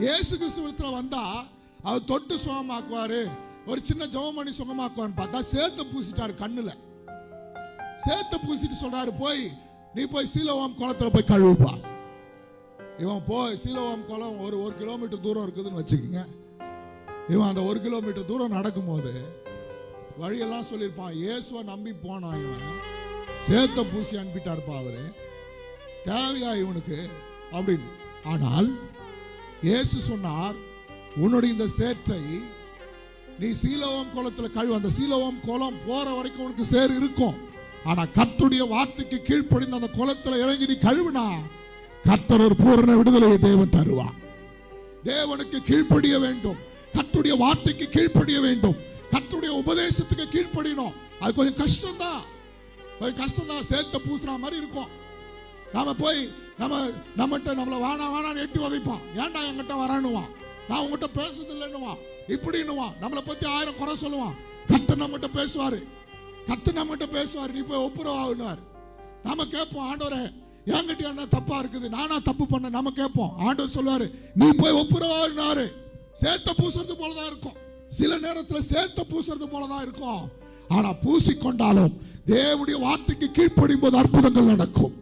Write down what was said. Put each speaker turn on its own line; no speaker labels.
இயேசு கிறிஸ்துவத்தில் வந்தா அவர் தொட்டு சுகமாக்குவாரு. ஒரு சின்ன ஜெபம் பண்ணி சுகமாக்குவான்னு பார்த்தா சேர்த்து பூசிட்டாரு கண்ணுல. சேர்த்து பூசிட்டு சொல்றாரு போய் நீ போய் சீலோவாம் குளத்துல போய் கழுவுப்பா. இவன் போய் சீலோவாம் குளம் ஒரு ஒரு கிலோமீட்டர் தூரம் இருக்குதுன்னு வச்சுக்கோங்க. இவன் அந்த ஒரு கிலோமீட்டர் தூரம் நடக்கும்போது வழியெல்லாம் சொல்லியிருப்பான் இயேசுவை நம்பி போனான் இவன். சேத்த பூசி அனுப்பிட்டாருப்பா அவரு. தேவையா இவனுக்கு? அப்படின்னு. ஆனால் இயேசு சொன்னார் உன்னுடைய இந்த சேற்றை நீ சீலோவம் குளத்தில் கழுவு. அந்த சீலோவம் குளம் போற வரைக்கும் உனக்கு சேறு இருக்கும். ஆனா கத்துடைய வார்த்தைக்கு கீழ்ப்படிந்து அந்த குளத்தில் இறங்கி நீ கழுவுனா கத்தர் ஒரு பூரண விடுதலையை தேவன் தருவான் தேவனுக்கு கீழ்ப்படிய வேண்டும். கத்துடைய வார்த்தைக்கு கீழ்ப்படிய வேண்டும். கத்துடைய உபதேசத்துக்கு கீழ்ப்படியணும். அது கொஞ்சம் கஷ்டம்தான். கொஞ்சம் கஷ்டம்தான். சேர்த்த பூசுற மாதிரி இருக்கும். நாம போய் நம்ம நம்மகிட்ட நம்மளை வானா வானான்னு எட்டி உதைப்பான். ஏன்டா என்கிட்ட வரானுவான் நான் உங்ககிட்ட பேசுறது இல்லைன்னுவான் இப்படின்னுவான். நம்மளை பத்தி ஆயிரம் குறை சொல்லுவான். கத்து நம்மகிட்ட பேசுவாரு. கத்து நம்மகிட்ட பேசுவாரு. நீ போய் ஒப்புரவாகுனார் நாம கேட்போம் ஆண்டோரே என்கிட்ட என்ன தப்பா இருக்குது? நானா தப்பு பண்ண நம்ம கேட்போம் ஆண்டவர் சொல்லுவாரு நீ போய் ஒப்புரவாகுனாரு சேர்த்த பூசுறது போலதான் இருக்கும். சில நேரத்துல சேர்த்த பூசுறது போலதான் இருக்கும். ஆனா பூசிக்கொண்டாலும் தேவனுடைய வார்த்தைக்கு கீழ்ப்படியும் போது அற்புதங்கள் நடக்கும்.